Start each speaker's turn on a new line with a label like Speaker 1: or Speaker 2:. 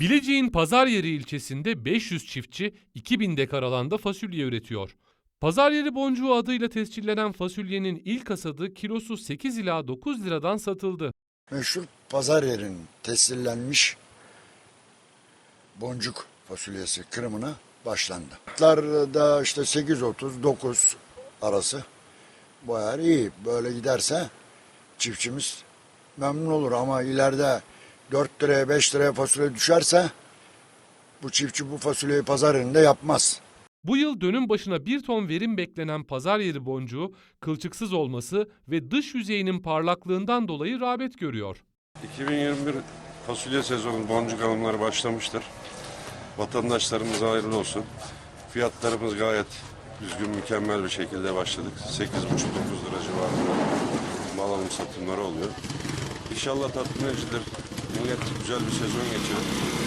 Speaker 1: Bilecik'in Pazaryeri ilçesinde 500 çiftçi 2000 dekar alanda fasulye üretiyor. Pazaryeri boncuğu adıyla tescillenen fasulyenin ilk hasadı kilosu 8 ila 9 liradan satıldı.
Speaker 2: meşhur pazar yerinin tescillenmiş boncuk fasulyesi kırımına başlandı. Da işte 8.30-9 arası bayağı iyi. Böyle giderse çiftçimiz memnun olur ama ileride 4 liraya 5 liraya fasulye düşerse bu çiftçi bu fasulyeyi pazar yerinde yapmaz.
Speaker 1: Bu yıl dönüm başına 1 ton verim beklenen pazaryeri boncuğu kılçıksız olması ve dış yüzeyinin parlaklığından dolayı rağbet görüyor.
Speaker 3: 2021 fasulye sezonu boncuk alımları başlamıştır. Vatandaşlarımıza hayırlı olsun. Fiyatlarımız gayet düzgün, mükemmel bir şekilde başladık. 8,5-9 lira civarında mal alım satımları oluyor. İnşallah tatmin edicidir. Millet güzel bir sezon geçirir.